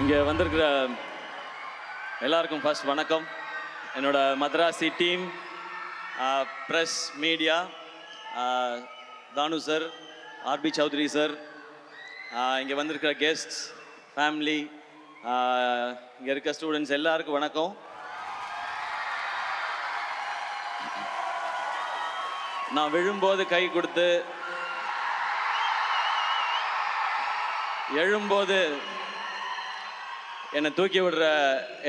இங்கே வந்திருக்கிற எல்லாருக்கும் ஃபர்ஸ்ட் வணக்கம். என்னோட Madharaasi team press media Thanu sir RB Choudary sir இங்கே வந்திருக்கிற கெஸ்ட்ஸ் ஃபேமிலி இங்கே இருக்க ஸ்டூடெண்ட்ஸ் எல்லாருக்கும் வணக்கம். நான் விழும்போது கை கொடுத்து எழும்போது என்னை தூக்கி விடுற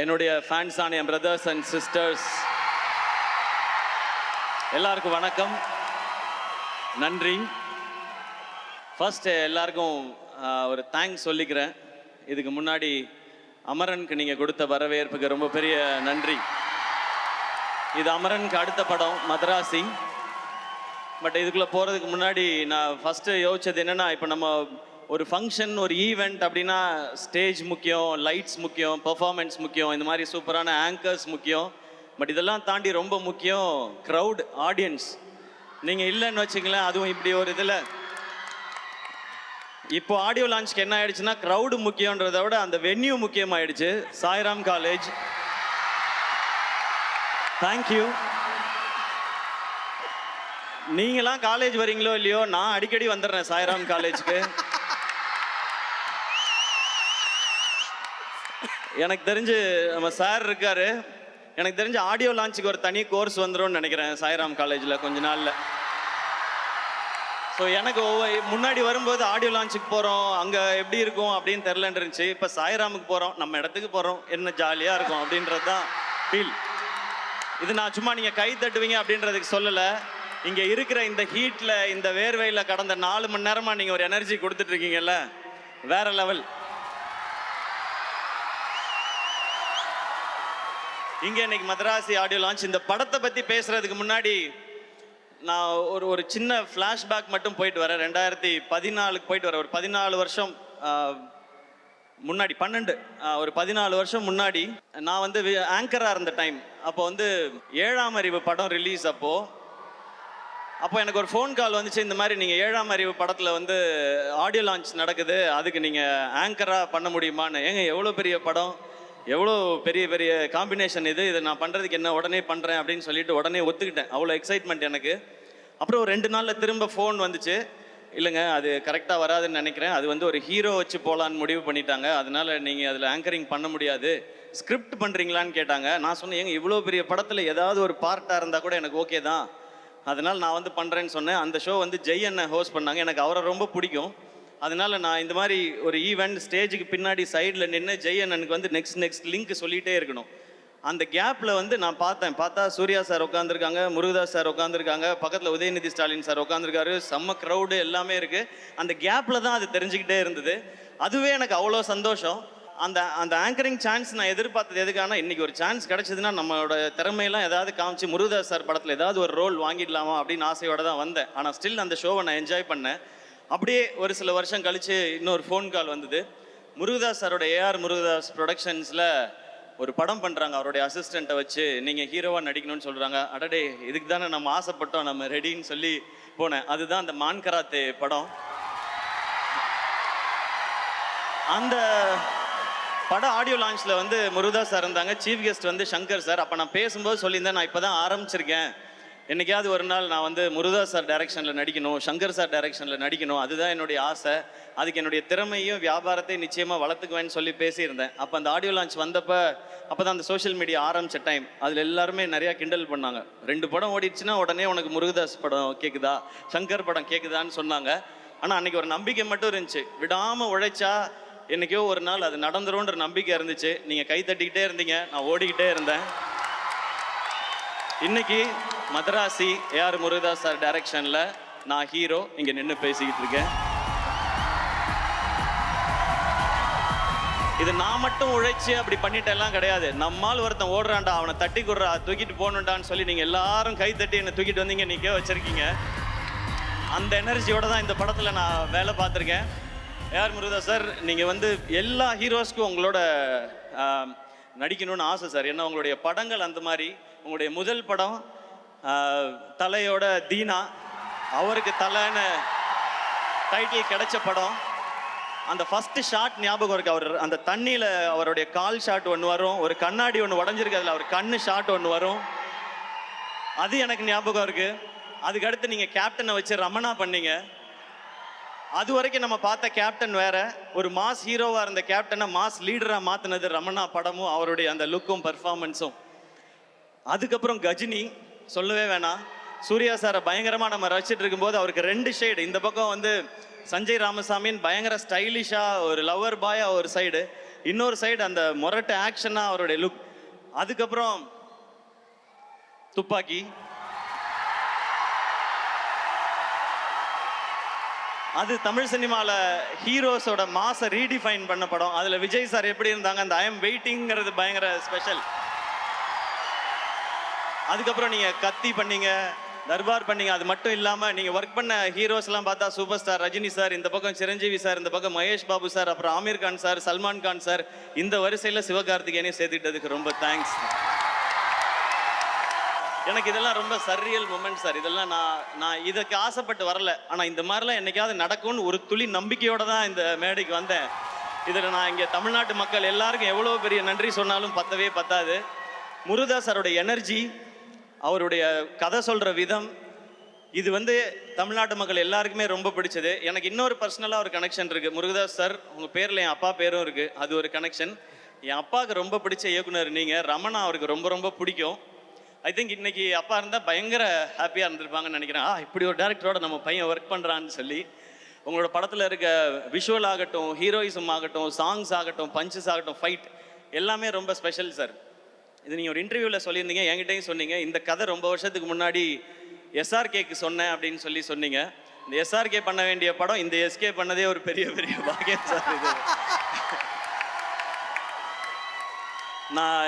என்னுடைய ஃபேன்ஸான என் பிரதர்ஸ் அண்ட் சிஸ்டர்ஸ் எல்லாருக்கும் வணக்கம். நன்றி. ஃபஸ்ட்டு எல்லாருக்கும் ஒரு தேங்க்ஸ் சொல்லிக்கிறேன். இதுக்கு முன்னாடி அமரனுக்கு நீங்கள் கொடுத்த வரவேற்புக்கு ரொம்ப பெரிய நன்றி. இது அமரனுக்கு அடுத்த படம் மதராசி. பட் இதுக்குள்ளே போகிறதுக்கு முன்னாடி நான் ஃபஸ்ட்டு யோசிச்சது என்னென்னா இப்போ நம்ம ஒரு ஃபங்க்ஷன் ஒரு ஈவெண்ட் அப்படின்னா ஸ்டேஜ் முக்கியம் லைட்ஸ் முக்கியம் பர்ஃபார்மன்ஸ் முக்கியம் இந்த மாதிரி சூப்பரான ஆங்கர்ஸ் முக்கியம். பட் இதெல்லாம் தாண்டி ரொம்ப முக்கியம் க்ரௌட் ஆடியன்ஸ் நீங்கள் இல்லைன்னு வச்சுங்களேன் அதுவும் இப்படி ஒரு இதில். இப்போ ஆடியோ லான்ச்க்கு என்ன ஆயிடுச்சுன்னா க்ரௌடு முக்கியன்றதை விட அந்த வென்யூ முக்கியமாயிடுச்சு. சாய்ராம் காலேஜ் தேங்க்யூ நீங்களாம் காலேஜ் வரீங்களோ இல்லையோ நான் அடிக்கடி வந்துடுறேன் சாய்ராம் காலேஜுக்கு எனக்கு தெரிஞ்சு நம்ம சார் இருக்காரு. எனக்கு தெரிஞ்சு ஆடியோ லான்ச்சுக்கு ஒரு தனி கோர்ஸ் வந்துடும் நினைக்கிறேன் சாய்ராம் காலேஜில் கொஞ்ச நாளில். ஸோ எனக்கு ஒவ்வொரு முன்னாடி வரும்போது ஆடியோ லான்ச்சுக்கு போகிறோம் அங்கே எப்படி இருக்கும் அப்படின்னு தெரிலன்னு இருந்துச்சு. இப்போ சாய்ராமுக்கு போகிறோம் நம்ம இடத்துக்கு போகிறோம் என்ன ஜாலியாக இருக்கும் அப்படின்றது தான் ஃபீல் இது நான் சும்மா நீங்கள் கை தட்டுவீங்க அப்படின்றதுக்கு சொல்லலை. இங்கே இருக்கிற இந்த ஹீட்டில் இந்த வேர்வையில் கடந்த நாலு மணி நேரமாக நீங்கள் ஒரு எனர்ஜி கொடுத்துட்ருக்கீங்கல்ல வேறு வேற லெவல் இங்கே இன்னைக்கு மதராசி ஆடியோ லான்ச் இந்த படத்தை பற்றி பேசுறதுக்கு முன்னாடி நான் ஒரு ஒரு சின்ன ஃப்ளாஷ்பேக் மட்டும் போயிட்டு வரேன். ரெண்டாயிரத்தி பதினாலுக்கு போயிட்டு வரேன். ஒரு பதினாலு வருஷம் முன்னாடி பன்னெண்டு ஒரு பதினாலு வருஷம் முன்னாடி நான் வந்து ஆங்கராக இருந்த டைம் அப்போ வந்து ஏழாம் அறிவு படம் ரிலீஸ் அப்போ அப்போ எனக்கு ஒரு ஃபோன் கால் வந்துச்சு. இந்த மாதிரி நீங்கள் ஏழாம் அறிவு படத்தில் வந்து ஆடியோ லான்ச் நடக்குது. அதுக்கு நீங்கள் ஆங்கராக பண்ண முடியுமான்னு. ஏங்க எவ்வளோ பெரிய படம்? எவ்வளோ பெரிய பெரிய காம்பினேஷன் இது? இதை நான் பண்ணுறதுக்கு என்ன உடனே பண்ணுறேன் அப்படின்னு சொல்லிட்டு உடனே ஒத்துக்கிட்டேன். அவ்வளோ எக்ஸைட்மெண்ட் எனக்கு. அப்புறம் ரெண்டு நாளில் திரும்ப ஃபோன் வந்துச்சு. இல்லைங்க அது கரெக்டாக வராதுன்னு நினைக்கிறேன். அது வந்து ஒரு ஹீரோ வச்சு போகலான்னு முடிவு பண்ணிட்டாங்க. அதனால் நீங்கள் அதில் ஆங்கரிங் பண்ண முடியாது. ஸ்கிரிப்ட் பண்ணுறீங்களான்னு கேட்டாங்க. நான் சொன்னேன் ஏங்க இவ்வளோ பெரிய படத்தில் ஏதாவது ஒரு பார்ட்டாக இருந்தால் கூட எனக்கு ஓகே தான். அதனால் நான் வந்து பண்ணுறேன்னு சொன்னேன். அந்த ஷோ வந்து ஜெய் அண்ணன் ஹோஸ்ட் பண்ணாங்க. எனக்கு அவரை ரொம்ப பிடிக்கும். அதனால நான் இந்த மாதிரி ஒரு ஈவெண்ட் ஸ்டேஜுக்கு பின்னாடி சைடில் நின்று ஜெய் வந்து நெக்ஸ்ட் நெக்ஸ்ட் லிங்க் சொல்லிகிட்டே இருக்கணும். அந்த கேப்பில் வந்து நான் பார்த்தேன். பார்த்தா சூர்யா சார் உட்காந்துருக்காங்க முருகதாஸ் சார் உட்காந்துருக்காங்க பக்கத்தில் உதயநிதி ஸ்டாலின் சார் உட்காந்துருக்காரு செம்ம க்ரௌடு எல்லாமே இருக்குது அந்த கேப்பில் தான் அது தெரிஞ்சுக்கிட்டே இருந்தது. அதுவே எனக்கு அவ்வளோ சந்தோஷம். அந்த அந்த ஆங்கரிங் சான்ஸ் நான் எதிர்பார்த்தது எதுக்கான இன்றைக்கி ஒரு சான்ஸ் கிடச்சிதுன்னா நம்மளோட திறமையெல்லாம் ஏதாவது காமிச்சு முருகதாஸ் சார் படத்தில் ஏதாவது ஒரு ரோல் வாங்கிடலாமா அப்படின்னு ஆசையோடு தான் வந்தேன். ஆனால் ஸ்டில் அந்த ஷோவை நான் என்ஜாய் பண்ணேன். அப்படியே ஒரு சில வருஷம் கழிச்சு இன்னொரு ஃபோன் கால் வந்தது. முருகதாஸ் சாரோட ஏஆர் முருகதாஸ் ப்ரொடக்ஷன்ஸில் ஒரு படம் பண்ணுறாங்க அவருடைய அசிஸ்டண்ட்டை வச்சு நீங்கள் ஹீரோவாக நடிக்கணும்னு சொல்கிறாங்க அடடே இதுக்கு தானே நம்ம ஆசைப்பட்டோம். நம்ம ரெடின்னு சொல்லி போனேன். அதுதான் அந்த மான்கராத்தே படம். அந்த பட ஆடியோ லான்ச்சில் வந்து முருகதாஸ் சார் இருந்தாங்க. சீஃப் கெஸ்ட் வந்து சங்கர் சார். அப்போ நான் பேசும்போது சொல்லியிருந்தேன். நான் இப்போ தான் ஆரம்பிச்சிருக்கேன். என்னைக்காவது ஒரு நாள் நான் வந்து முருகதாஸ் சார் டைரக்ஷனில் நடிக்கணும் சங்கர் சார் டைரக்ஷனில் நடிக்கணும் அதுதான் என்னுடைய ஆசை. அதுக்கு என்னுடைய திறமையும் வியாபாரத்தையும் நிச்சயமாக வளர்த்துக்குவேன்னு சொல்லி பேசியிருந்தேன். அப்போ அந்த ஆடியோ லான்ச் வந்தப்போ அப்போ தான் அந்த சோஷியல் மீடியா ஆரம்பிச்ச டைம் அதில் எல்லாருமே நிறையா கிண்டல் பண்ணாங்க. ரெண்டு படம் ஓடிடுச்சுன்னா உடனே உனக்கு முருகதாஸ் படம் கேட்குதா சங்கர் படம் கேட்குதான்னு சொன்னாங்க. ஆனால் அன்னைக்கு ஒரு நம்பிக்கை மட்டும் இருந்துச்சு. விடாமல் உழைச்சா என்னைக்கோ ஒரு நாள் அது நடந்துரும்ன்ற நம்பிக்கை இருந்துச்சு. நீங்கள் கை தட்டிக்கிட்டே இருந்தீங்க நான் ஓடிக்கிட்டே இருந்தேன். இன்னைக்கு மதராசி ஏஆர் முருகதாஸ் சார் டைரக்ஷனில் நான் ஹீரோ இங்கே நின்று பேசிக்கிட்டு இருக்கேன். இது நான் மட்டும் உழைச்சி அப்படி பண்ணிட்டெல்லாம் கிடையாது. நம்மால் ஒருத்தன் ஓடுறான்டா அவனை தட்டி கொடுறா தூக்கிட்டு போகணுண்டான்னு சொல்லி நீங்கள் எல்லாரும் கை தட்டி என்னை தூக்கிட்டு வந்தீங்க நிற்க வச்சுருக்கீங்க. அந்த எனர்ஜியோட தான் இந்த படத்தில் நான் வேலை பார்த்துருக்கேன். ஏஆர் முருகதாஸ் சார் நீங்கள் வந்து எல்லா ஹீரோஸ்க்கும் உங்களோட நடிக்கணும்னு ஆசை சார். ஏன்னா உங்களுடைய படங்கள் அந்த மாதிரி உங்களுடைய முதல் படம் தலையோட தீனா. அவருக்கு தலைன்னு டைட்டில் கிடைச்ச படம். அந்த ஃபர்ஸ்ட் ஷாட் ஞாபகம் இருக்கு. அவர் அந்த தண்ணியில் அவருடைய கால் ஷாட் ஒன்று வரும். ஒரு கண்ணாடி ஒன்று உடஞ்சிருக்கு. அதில் அவர் கண்ணு ஷாட் ஒன்று வரும். அது எனக்கு ஞாபகம் இருக்கு. அதுக்கடுத்து நீங்கள் கேப்டனை வச்சு ரமணா பண்ணீங்க. அது வரைக்கும் நம்ம பார்த்த கேப்டன் வேற. ஒரு மாஸ் ஹீரோவாக இருந்த கேப்டனை மாஸ் லீடராக மாற்றினது ரமணா படமும் அவருடைய அந்த லுக்கும் பர்ஃபார்மன்ஸும் அதுக்கப்புறம் கஜினி சொல்லவே வேணாம். சூர்யா சாரை பயங்கரமாக நம்ம ரசிச்சுட்டு இருக்கும்போது அவருக்கு ரெண்டு ஷைடு இந்த பக்கம் வந்து சஞ்சய் ராமசாமின்னு பயங்கர ஸ்டைலிஷாக ஒரு லவ்வர் பாயாக ஒரு சைடு இன்னொரு சைடு அந்த மொரட்டு ஆக்ஷனாக அவருடைய லுக் அதுக்கப்புறம் துப்பாக்கி. அது தமிழ் சினிமாவில் ஹீரோஸோட மாசை ரீடிஃபைன் பண்ண படம். அதில் விஜய் சார் எப்படி இருந்தாங்க? அந்த ஐ எம் வெயிட்டிங்கிறது பயங்கர ஸ்பெஷல் அதுக்கப்புறம் நீங்கள் கத்தி பண்ணீங்க தர்பார் பண்ணீங்க அது மட்டும் இல்லாமல் நீங்கள் ஒர்க் பண்ண ஹீரோஸ்லாம் பார்த்தா சூப்பர் ஸ்டார் ரஜினி சார் இந்த பக்கம் சிரஞ்சீவி சார் இந்த பக்கம் மகேஷ் பாபு சார் அப்புறம் ஆமீர் கான் சார் சல்மான் கான் சார் இந்த வரிசையில் சிவகார்த்திகேயனையும் சேர்த்துக்கிட்டதுக்கு ரொம்ப தேங்க்ஸ் எனக்கு இதெல்லாம் ரொம்ப சர்ரியல் மூமெண்ட் சார் இதெல்லாம் நான் நான் இதுக்கு ஆசைப்பட்டு வரல. ஆனால் இந்த மாதிரிலாம் என்னைக்காவது நடக்கும்னு ஒரு துளி நம்பிக்கையோட தான் இந்த மேடைக்கு வந்தேன். இதில் நான் இங்கே தமிழ்நாட்டு மக்கள் எல்லாருக்கும் எவ்வளோ பெரிய நன்றி சொன்னாலும் பத்தவே பத்தாது. முருதா சாரோட எனர்ஜி அவருடைய கதை சொல்கிற விதம் இது வந்து தமிழ்நாட்டு மக்கள் எல்லாருக்குமே ரொம்ப பிடிச்சது. எனக்கு இன்னொரு பர்சனலாக ஒரு கனெக்ஷன் இருக்குது முருகதாஸ் சார் உங்கள் பேரில் என் அப்பா பேரும் இருக்குது அது ஒரு கனெக்ஷன் என் அப்பாவுக்கு ரொம்ப பிடிச்ச இயக்குனர் நீங்கள் ரமணா அவருக்கு ரொம்ப ரொம்ப பிடிக்கும். ஐ திங்க் இன்னைக்கு அப்பா இருந்தால் பயங்கர ஹாப்பியாக இருந்திருப்பாங்கன்னு நினைக்கிறேன். ஆ இப்படி ஒரு டேரக்டரோட நம்ம பையன் ஒர்க் பண்ணுறான்னு சொல்லி உங்களோட படத்தில் இருக்க விஷுவல் ஆகட்டும் ஹீரோயிசம் ஆகட்டும் சாங்ஸ் ஆகட்டும் பஞ்சஸ் ஆகட்டும் ஃபைட் எல்லாமே ரொம்ப ஸ்பெஷல் சார் இது நீங்கள் ஒரு இன்டர்வியூவில் சொல்லியிருந்தீங்க என்கிட்டையும் சொன்னீங்க. இந்த கதை ரொம்ப வருஷத்துக்கு முன்னாடி எஸ்ஆர்கேக்கு சொன்னேன் அப்படின்னு சொல்லி சொன்னீங்க. இந்த எஸ்ஆர்கே பண்ண வேண்டிய படம் இந்த எஸ்கே பண்ணதே ஒரு பெரிய பெரிய பாக்கியம் சார் இது. நான்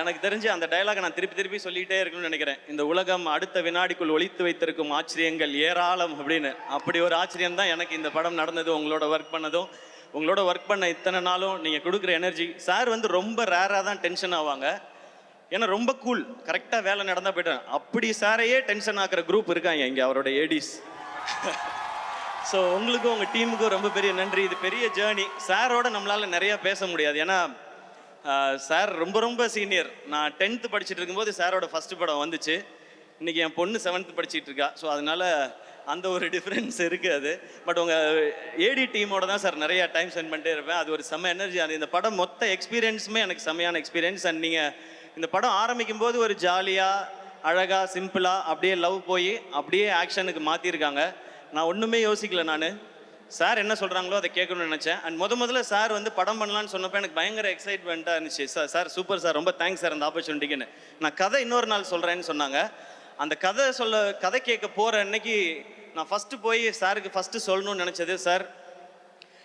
எனக்கு தெரிஞ்சு அந்த டைலாக் நான் திருப்பி திருப்பி சொல்லிக்கிட்டே இருக்கணும்னு நினைக்கிறேன். இந்த உலகம் அடுத்த வினாடிக்குள் ஒழித்து வைத்திருக்கும் ஆச்சரியங்கள் ஏராளம் அப்படின்னு. அப்படி ஒரு ஆச்சரியம் தான் எனக்கு இந்த படம் நடந்தது உங்களோட ஒர்க் பண்ணதும். உங்களோட ஒர்க் பண்ண இத்தனை நாளும் நீங்கள் கொடுக்குற எனர்ஜி சார் வந்து ரொம்ப ரேராக தான் டென்ஷன் ஆவாங்க. ஏன்னா ரொம்ப கூல் கரெக்டாக வேலை நடந்தால் போயிட்டேன் அப்படி சாரையே டென்ஷன் ஆக்குற குரூப் இருக்காங்க இங்கே? அவரோட ஏடிஸ் ஸோ உங்களுக்கும் உங்கள் டீமுக்கும் ரொம்ப பெரிய நன்றி. இது பெரிய ஜேர்னி சாரோட நம்மளால் நிறையா பேச முடியாது. ஏன்னா சார் ரொம்ப ரொம்ப சீனியர் நான் டென்த்து படிச்சுட்டு இருக்கும்போது சாரோட ஃபஸ்ட்டு படம் வந்துச்சு. இன்றைக்கி என் பொண்ணு செவன்த்து படிச்சுட்டு இருக்கா. ஸோ அதனால் அந்த ஒரு டிஃப்ரென்ஸ் இருக்குது. அது பட் உங்கள் ஏடி டீமோட தான் சார் நிறையா டைம் ஸ்பெண்ட் பண்ணிட்டே இருப்பேன். அது ஒரு செம்ம எனர்ஜி அது இந்த படம் மொத்த எக்ஸ்பீரியன்ஸுமே எனக்கு செம்மையான எக்ஸ்பீரியன்ஸ் அண்ட் நீங்கள் இந்த படம் ஆரம்பிக்கும் போது ஒரு ஜாலியாக அழகாக சிம்பிளாக அப்படியே லவ் போய் அப்படியே ஆக்ஷனுக்கு மாற்றிருக்காங்க நான் ஒன்றுமே யோசிக்கல நான். சார் என்ன சொல்கிறாங்களோ அதை கேட்கணும்னு நினச்சேன். அண்ட் முத முதல்ல சார் வந்து படம் பண்ணலான்னு சொன்னப்போ எனக்கு பயங்கர எக்ஸைட்மெண்ட்டாக இருந்துச்சு. Sir sir super sir. ரொம்ப தேங்க்ஸ் சார் அந்த ஆப்பர்ச்சுனிட்டிக்குன்னு நான் கதை இன்னொரு நாள் சொல்கிறேன்னு சொன்னாங்க. அந்த கதை சொல்ல கதை கேட்க போகிற அன்னைக்கு நான் ஃபஸ்ட்டு போய் சாருக்கு ஃபஸ்ட்டு சொல்லணும்னு நினச்சது. சார்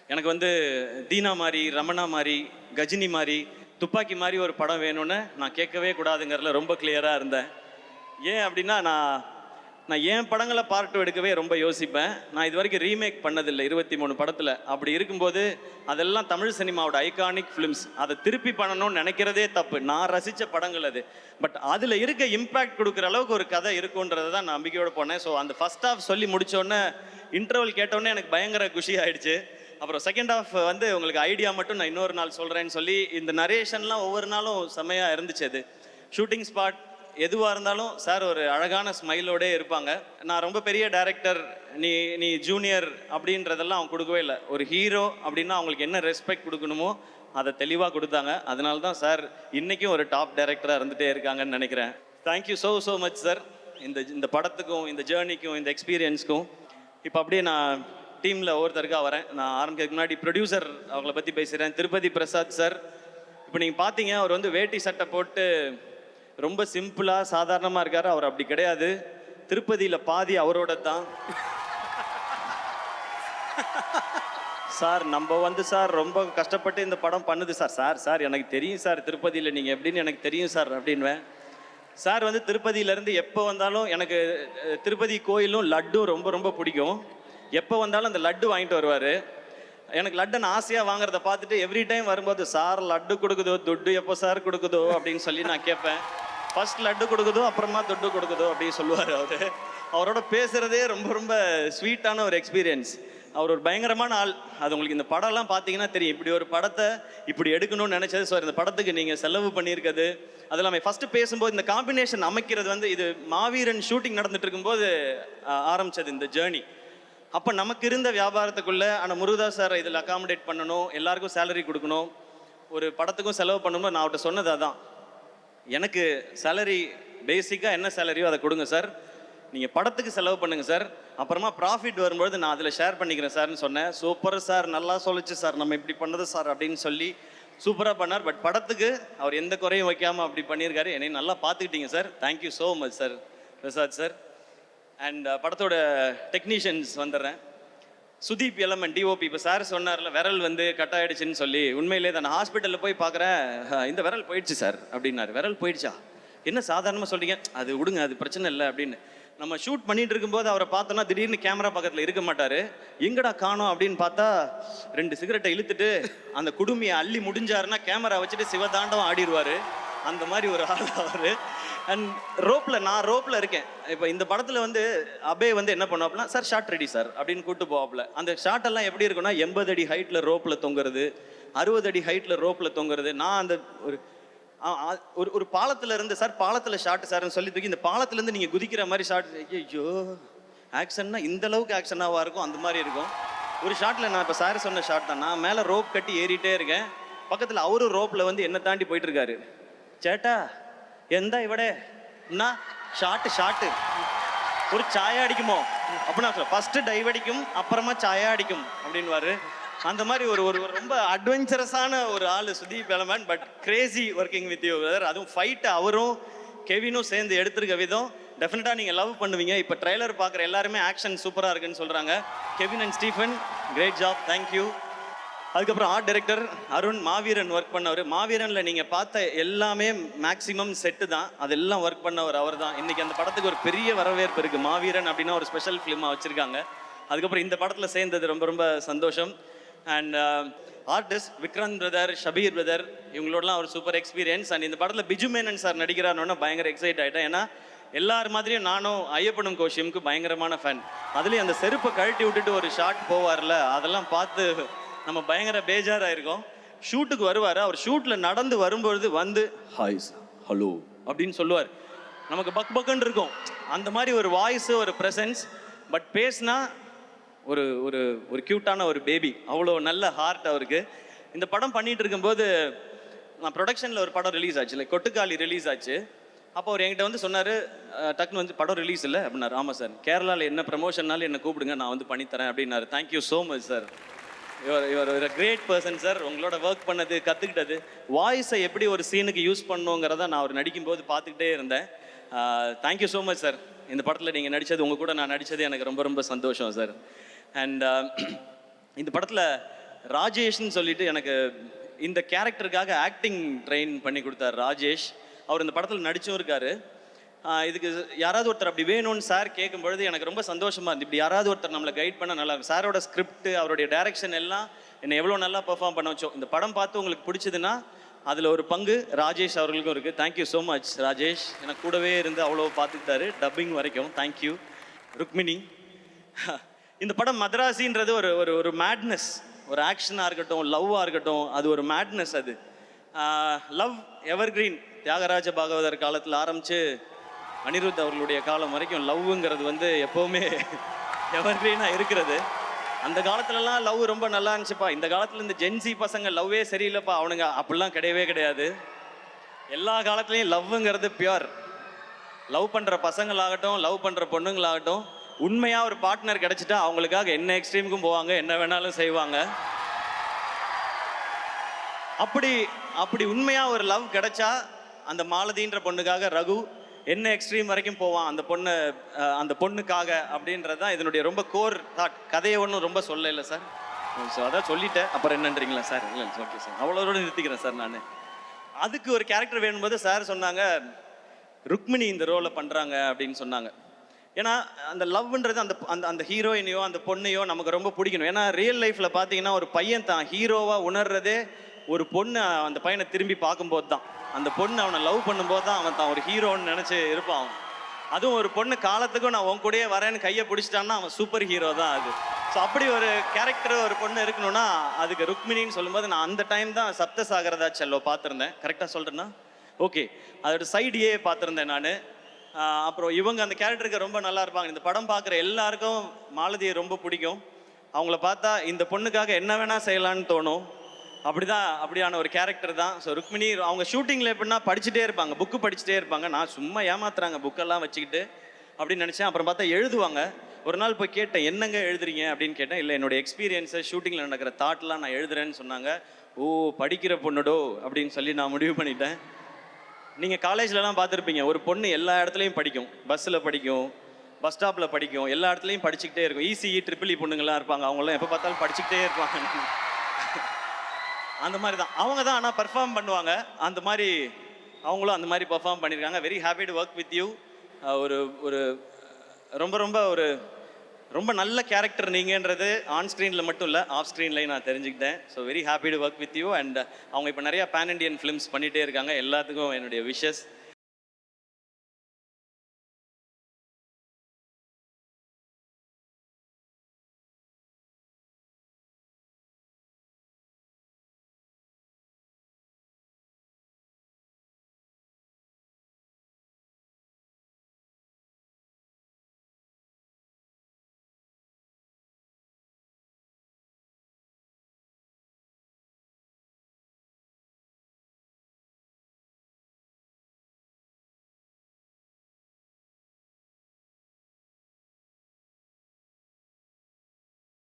எனக்கு வந்து தீனா மாதிரி ரமணா மாதிரி கஜினி மாதிரி துப்பாக்கி மாதிரி ஒரு படம் வேணும்னு நான் கேட்கவே கூடாதுங்கிறதுல ரொம்ப கிளியராக இருந்தேன். ஏன் அப்படின்னா நான் நான் என் படங்களை பார்ட் டூ எடுக்கவே ரொம்ப யோசிப்பேன். நான் இது வரைக்கும் ரீமேக் பண்ணதில்லை இருபத்தி மூணு படத்தில். அப்படி இருக்கும்போது அதெல்லாம் தமிழ் சினிமாவோட ஐகானிக் ஃபிலிம்ஸ் அதை திருப்பி பண்ணணும்னு நினைக்கிறதே தப்பு. நான் ரசித்த படங்கள் அது. பட் அதில் இருக்க இம்பேக்ட் கொடுக்குற அளவுக்கு ஒரு கதை இருக்குன்றதை தான் நான் நம்பிக்கையோடு போனேன். ஸோ அந்த ஃபர்ஸ்ட் ஹாஃப் சொல்லி முடித்தோடனே இன்டர்வல் கேட்டோடனே எனக்கு பயங்கர குஷி ஆயிடுச்சு. அப்புறம் செகண்ட் ஆஃப் வந்து உங்களுக்கு ஐடியா மட்டும் நான் இன்னொரு நாள் சொல்கிறேன்னு சொல்லி இந்த நரேஷன்லாம் ஒவ்வொரு நாளும் செம்மையாக இருந்துச்சு அது. ஷூட்டிங் ஸ்பாட் எதுவாக இருந்தாலும் சார் ஒரு அழகான ஸ்மைலோடே இருப்பாங்க. நான் ரொம்ப பெரிய டைரக்டர் நீ நீ ஜூனியர் அப்படின்றதெல்லாம் அவங்க கொடுக்கவே இல்லை. ஒரு ஹீரோ அப்படின்னா அவங்களுக்கு என்ன ரெஸ்பெக்ட் கொடுக்கணுமோ அதை தெளிவாக கொடுத்தாங்க. அதனால தான் சார் இன்றைக்கும் ஒரு டாப் டைரக்டராக இருந்துகிட்டே இருக்காங்கன்னு நினைக்கிறேன். Thank you so so much sir இந்த இந்த படத்துக்கும் இந்த ஜேர்னிக்கும் இந்த எக்ஸ்பீரியன்ஸ்க்கும் இப்போ அப்படியே நான் டீமில் ஒவ்வொருத்தருக்கா வரேன். நான் ஆரம்பிக்கிறதுக்கு முன்னாடி ப்ரொடியூசர் அவங்கள பற்றி பேசுகிறேன் திருப்பதி பிரசாத் சார் இப்போ நீங்கள் பார்த்தீங்க அவர் வந்து வேட்டி சட்டை போட்டு ரொம்ப சிம்பிளாக சாதாரணமாக இருக்கார். அவர் அப்படி கிடையாது. திருப்பதியில் பாதி அவரோட தான். சார் நம்ம வந்து சார் ரொம்ப கஷ்டப்பட்டு இந்த படம் பண்ணுது சார் சார் சார் எனக்கு தெரியும் சார் திருப்பதியில் நீங்கள் எப்படின்னு எனக்கு தெரியும் சார் அப்படின்வேன் சார் வந்து திருப்பதியிலேருந்து எப்போ வந்தாலும் எனக்கு திருப்பதி கோயிலும் லட்டும் ரொம்ப ரொம்ப பிடிக்கும். எப்போ வந்தாலும் அந்த லட்டு வாங்கிட்டு வருவார். எனக்கு லட்டு நான் ஆசையாக வாங்குறத பார்த்துட்டு எவ்ரி டைம் வரும்போது சார் லட்டு கொடுக்குதோ துட்டு எப்போ சார் கொடுக்குதோ? அப்படின்னு சொல்லி நான் கேட்பேன். ஃபர்ஸ்ட் லட்டு கொடுக்குதோ அப்புறமா துட்டு கொடுக்குதோ அப்படின்னு சொல்லுவார் அவர். அவரோட பேசுகிறதே ரொம்ப ரொம்ப ஸ்வீட்டான ஒரு எக்ஸ்பீரியன்ஸ் அவர் ஒரு பயங்கரமான ஆள். அது உங்களுக்கு இந்த படம்லாம் பார்த்தீங்கன்னா தெரியும். இப்படி ஒரு படத்தை இப்படி எடுக்கணும்னு நினச்சது. சார் இந்த படத்துக்கு நீங்கள் செலவு பண்ணியிருக்கிறது அது இல்லாமல் ஃபஸ்ட்டு பேசும்போது இந்த காம்பினேஷன் அமைக்கிறது வந்து இது மாவீரன் ஷூட்டிங் நடந்துட்டு இருக்கும்போது ஆரம்பித்தது இந்த ஜேர்னி அப்போ நமக்கு இருந்த வியாபாரத்துக்குள்ளே ஆனால் முருகதாஸ் சார் இதில் அகாமடேட் பண்ணணும் எல்லாருக்கும் சேலரி கொடுக்கணும் ஒரு படத்துக்கும் செலவு பண்ணணும் நான் அவர்கிட்ட சொன்னது அதான். எனக்கு சேலரி பேசிக்காக என்ன சேலரியோ அதை கொடுங்க சார். நீங்கள் படத்துக்கு செலவு பண்ணுங்கள் சார். அப்புறமா ப்ராஃபிட் வரும்பொழுது நான் அதில் ஷேர் பண்ணிக்கிறேன் சார்னு சொன்னேன். சூப்பர் சார் நல்லா சொல்லுச்சு சார். நம்ம இப்படி பண்ணது சார் அப்படின்னு சொல்லி சூப்பராக பண்ணார். பட் படத்துக்கு அவர் எந்த குறையும் வைக்காமல் அப்படி பண்ணியிருக்காரு. என்னை நல்லா பார்த்துக்கிட்டீங்க sir. Thank you so much sir Prasad sir. And uh, படத்தோட டெக்னீஷியன்ஸ் வந்துடுறேன். சுதீப் எலமன் டிஓபி இப்போ சார் சொன்னார்ல விரல் வந்து கட் ஆகிடுச்சின்னு சொல்லி. உண்மையிலே தான் நான் ஹாஸ்பிட்டலில் போய் பார்க்குறேன். இந்த விரல் போயிடுச்சு சார் அப்படின்னாரு. விரல் போயிடுச்சா? என்ன சாதாரணமாக சொல்கிறீங்க அது விடுங்க அது பிரச்சனை இல்லை அப்படின்னு. நம்ம ஷூட் பண்ணிட்டு இருக்கும்போது அவரை பார்த்தோன்னா திடீர்னு கேமரா பக்கத்தில் இருக்க மாட்டார். எங்கடா காணோம் அப்படின்னு பார்த்தா ரெண்டு சிகரெட்டை இழுத்துட்டு அந்த குடுமையை அள்ளி முடிஞ்சாருன்னா கேமரா வச்சுட்டு சிவதாண்டவம் ஆடிடுவார் அந்த மாதிரி ஒரு ஆள் அவர். அண்ட் ரோப்பில் நான் ரோப்பில் இருக்கேன். இப்போ இந்த படத்தில் வந்து அபே வந்து என்ன பண்ணுவாப்னா சார் ஷார்ட் ரெடி சார் அப்படின்னு கூட்டு போவாப்ல அந்த ஷார்ட் எல்லாம் எப்படி இருக்கும்னா எண்பது அடி ஹைட்டில் ரோப்பில் தொங்குறது அறுபது அடி ஹைட்டில் ரோப்பில் தொங்குறது. நான் அந்த ஒரு ஒரு ஒரு பாலத்தில் இருந்து சார் பாலத்தில் ஷார்ட் சார்னு சொல்லி தூக்கி இந்த பாலத்துலேருந்து நீங்கள் குதிக்கிற மாதிரி ஷார்ட் ஐயோ ஆக்ஷன்னா இந்த அளவுக்கு ஆக்ஷனாவாக இருக்கும் அந்த மாதிரி இருக்கும். ஒரு ஷார்ட்டில் நான் இப்போ சார் சொன்ன ஷார்ட் தான். நான் மேலே ரோப் கட்டி ஏறிட்டே இருக்கேன். பக்கத்தில் அவரும் ரோப்பில் வந்து என்ன தாண்டி போயிட்டு இருக்காரு. சேட்டா எந்த இவடே என்ன ஷாட்டு ஷாட்டு ஒரு சாயா அடிக்குமோ அப்படின்னா சொல்ல ஃபர்ஸ்ட் டைவ் அடிக்கும் அப்புறமா சாயா அடிக்கும் அப்படின்வாரு அந்த மாதிரி ஒரு ஒரு ரொம்ப அட்வென்ச்சரஸான ஒரு ஆள் Sudheep Elamon but crazy working with you brother அதுவும் ஃபைட் அவரும் கெவினும் சேர்ந்து எடுத்திருக்க விதம். டெஃபினட்டாக நீங்கள் லவ் பண்ணுவீங்க. இப்போ ட்ரைலர் பார்க்குற எல்லாருமே ஆக்ஷன் சூப்பராக இருக்குன்னு சொல்கிறாங்க Kevin and Stephen great job thank you அதுக்கப்புறம் art director Arun Maaveeran work பண்ணவர். மாவீரனில் நீங்கள் பார்த்த எல்லாமே மேக்ஸிமம் செட்டு தான். அதெல்லாம் ஒர்க் பண்ணவர் அவர் தான் இன்றைக்கி அந்த படத்துக்கு ஒரு பெரிய வரவேற்பு இருக்குது மாவீரன் அப்படின்னா ஒரு ஸ்பெஷல் ஃபிலிமாக வச்சுருக்காங்க. அதுக்கப்புறம் இந்த படத்தில் சேர்ந்தது ரொம்ப ரொம்ப சந்தோஷம். And artist Vikranth brother Shabeer brother இவங்களோடலாம் ஒரு சூப்பர் எக்ஸ்பீரியன்ஸ் அண்ட் இந்த படத்தில் பிஜு மேனன் சார் நடிக்கிறாருன்னு பயங்கர எக்ஸைட் ஆகிட்டேன் ஏன்னா எல்லார் மாதிரியும் நானும் ஐயப்பனும் கோஷியமுக்கு பயங்கரமான ஃபேன் அதுலேயும் அந்த செருப்பை கழட்டி விட்டுட்டு ஒரு ஷாட் போவார்ல அதெல்லாம் பார்த்து நம்ம பயங்கர பேஜாராயிருக்கோம். ஷூட்டுக்கு வருவார். அவர் ஷூட்டில் நடந்து வரும்பொழுது வந்து ஹாய் ஹலோ அப்படின்னு சொல்லுவார். நமக்கு பக் பக்குன்னு இருக்கும். அந்த மாதிரி ஒரு வாய்ஸு ஒரு ப்ரெசன்ஸ் பட் பேசினா ஒரு ஒரு ஒரு க்யூட்டான ஒரு பேபி அவ்வளோ நல்ல ஹார்ட் அவருக்கு. இந்த படம் பண்ணிகிட்டு இருக்கும்போது நான் ப்ரொடக்ஷனில் ஒரு படம் ரிலீஸ் ஆச்சு. இல்லை கொட்டுக்காளி ரிலீஸ் ஆச்சு. அப்போ அவர் என்கிட்ட வந்து சொன்னார் டக்குன்னு வந்து படம் ரிலீஸ் இல்லை. அப்படின்னாரு. ஆமாம் சார் கேரளாவில் என்ன ப்ரமோஷன்னாலும் என்ன கூப்பிடுங்க. நான் வந்து பண்ணித்தரேன். அப்படின்னாரு. தேங்க்யூ ஸோ மச் சார் இவர் இவர் ஒரு கிரேட் பர்சன் சார் உங்களோட ஒர்க் பண்ணது கற்றுக்கிட்டது வாய்ஸை எப்படி ஒரு சீனுக்கு யூஸ் பண்ணுங்கிறத நான் அவர் நடிக்கும்போது பார்த்துக்கிட்டே இருந்தேன். தேங்க்யூ ஸோ மச் சார் இந்த படத்தில் நீங்கள் நடித்தது உங்கள் கூட நான் நடித்தது எனக்கு ரொம்ப ரொம்ப சந்தோஷம் சார் அண்ட் இந்த படத்தில் ராஜேஷ்னு சொல்லிட்டு எனக்கு இந்த கேரக்டருக்காக ஆக்டிங் ட்ரெயின் பண்ணி கொடுத்தார் ராஜேஷ். அவர் இந்த படத்தில் நடிச்சும் இருக்காரு. இதுக்கு யாராவது ஒருத்தர் அப்படி வேணும்னு சார் கேட்கும்பொழுது எனக்கு ரொம்ப சந்தோஷமாக இருந்து இப்படி யாராவது ஒருத்தர் நம்மளை கைட் பண்ண நல்லா இருக்கும். சாரோட ஸ்கிரிப்ட் அவருடைய டைரக்ஷன் எல்லாம் என்னை எவ்வளோ நல்லா பர்ஃபார்ம் பண்ண வச்சோம் இந்த படம் பார்த்து உங்களுக்கு பிடிச்சதுன்னா அதில் ஒரு பங்கு ராஜேஷ் அவர்களுக்கும் இருக்குது தேங்க்யூ ஸோ மச் ராஜேஷ். எனக்கு கூடவே இருந்து அவ்வளோ பார்த்துக்கிட்டாரு. டப்பிங் வரைக்கும். Thank you Rukmini. இந்த படம் மதராசின்றது ஒரு ஒரு ஒரு மேட்னஸ் ஒரு ஆக்ஷனாக இருக்கட்டும் லவ்வாக இருக்கட்டும் அது ஒரு மேட்னஸ் அது. லவ் எவர்கிரீன் தியாகராஜ பாகவதர் காலத்தில் ஆரம்பித்து அனிருத் அவர்களுடைய காலம் வரைக்கும் லவ்ங்கிறது வந்து எப்போவுமே எவர்கிரீனாக இருக்கிறது. அந்த காலத்துலலாம் லவ் ரொம்ப நல்லா இருந்துச்சுப்பா. இந்த காலத்தில் இந்த ஜென்சி பசங்க லவ்வே சரியில்லைப்பா. அவனுங்க அப்படிலாம் கிடையவே கிடையாது. எல்லா காலத்துலேயும் லவ்ங்கிறது பியோர் லவ் பண்ணுற பசங்களாகட்டும் லவ் பண்ணுற பொண்ணுங்களாகட்டும் உண்மையாக ஒரு பார்ட்னர் கிடச்சிட்டா அவங்களுக்காக என்ன எக்ஸ்ட்ரீமுக்கும் போவாங்க என்ன வேணாலும் செய்வாங்க. அப்படி அப்படி உண்மையாக ஒரு லவ் கிடைச்சா அந்த மாலதின்ற பொண்ணுக்காக ரகு என்ன எக்ஸ்ட்ரீம் வரைக்கும் போவான்? அந்த பொண்ணு அந்த பொண்ணுக்காக அப்படின்றது தான் இதனுடைய ரொம்ப கோர் தாட் கதையை ஒன்றும் ரொம்ப சொல்ல இல்லை சார் ஸோ அதான் சொல்லிட்டேன். அப்புறம் என்னன்றீங்களா சார் இல்லை ஓகே சார் அவ்வளோட நிறுத்திக்கிறேன் சார் நான். அதுக்கு ஒரு கேரக்டர் வேணும்போது சார் சொன்னாங்க ருக்மிணி இந்த ரோலை பண்ணுறாங்க அப்படின்னு சொன்னாங்க. ஏன்னா அந்த லவ்ன்றது அந்த அந்த அந்த ஹீரோயினையோ அந்த பொண்ணையோ நமக்கு ரொம்ப பிடிக்கணும். ஏன்னா ரியல் லைஃப்பில் பார்த்தீங்கன்னா ஒரு பையன் தான் ஹீரோவாக உணர்றதே ஒரு பொண்ணு அந்த பையனை திரும்பி பார்க்கும்போது தான். அந்த பொண்ணு அவனை லவ் பண்ணும்போது தான் அவன் தான் ஒரு ஹீரோன்னு நினச்சி இருப்பான் அவன். அதுவும் ஒரு பொண்ணு காலத்துக்கும் நான் உன் கூடயே வரேன்னு கையை பிடிச்சிட்டான்னா அவன் சூப்பர் ஹீரோ தான் அது. ஸோ அப்படி ஒரு கேரக்டர் ஒரு பொண்ணு இருக்கணும்னா அதுக்கு ருக்மிணின்னு சொல்லும்போது நான் அந்த டைம் தான் சப்த சாகரதா செல்லோ பார்த்துருந்தேன். கரெக்டாக சொல்கிறேன்னா ஓகே அதோட சைடியே பார்த்துருந்தேன் நான். அப்புறம் இவங்க அந்த கேரக்டருக்கு ரொம்ப நல்லா இருப்பாங்க. இந்த படம் பார்க்குற எல்லாருக்கும் மாலதியை ரொம்ப பிடிக்கும். அவங்கள பார்த்தா இந்த பொண்ணுக்காக என்ன வேணால் செய்யலான்னு தோணும். அப்படிதான் அப்படியான ஒரு கேரக்டர் தான். ஸோ ருக்மிணி அவங்க ஷூட்டிங்கில் எப்படின்னா படிச்சுட்டே இருப்பாங்க. புக்கு படிச்சுட்டே இருப்பாங்க. நான் சும்மா ஏமாத்துறாங்க புக்கெல்லாம் வச்சுக்கிட்டு அப்படின்னு நினச்சேன். அப்புறம் பார்த்தா எழுதுவாங்க. ஒரு நாள் போய் கேட்டேன் என்னங்க எழுதுறீங்க? அப்படின்னு கேட்டேன். இல்லை என்னோட எக்ஸ்பீரியன்ஸை ஷூட்டிங்கில் நடக்கிற தாட்லாம் நான் எழுதுறேன்னு சொன்னாங்க. ஓ படிக்கிற பொண்ணுடோ? அப்படின்னு சொல்லி நான் முடிவு பண்ணிட்டேன். நீங்கள் காலேஜ்லலாம் பார்த்துருப்பீங்க. ஒரு பொண்ணு எல்லா இடத்துலையும் படிக்கும். பஸ்ஸில் படிக்கும் பஸ் ஸ்டாப்பில் படிக்கும். எல்லா இடத்துலையும் படிச்சுக்கிட்டே இருக்கும். ஈசிஇ இசிஇ ட்ரிபிள் இ பொண்ணுங்கள்லாம் இருப்பாங்க. அவங்களாம் எப்போ பார்த்தாலும் படிச்சுக்கிட்டே இருப்பாங்க. அந்த மாதிரி தான் அவங்க தான் ஆனால் பெர்ஃபார்ம் பண்ணுவாங்க. அந்த மாதிரி அவங்களும் அந்த மாதிரி பெர்ஃபார்ம் பண்ணியிருக்காங்க. Very happy to work with you ஒரு ஒரு ரொம்ப ரொம்ப ஒரு ரொம்ப நல்ல கேரக்டர் நீங்கன்றது ஆன் ஸ்க்ரீனில் மட்டும் இல்லை ஆஃப் ஸ்க்ரீன்லேயும் நான் தெரிஞ்சுக்கிட்டேன். So very happy to work with you and அவங்க இப்போ நிறையா பேன் இண்டியன் ஃபிலிம்ஸ் பண்ணிகிட்டே இருக்காங்க. எல்லாத்துக்கும் என்னுடைய விஷஸ்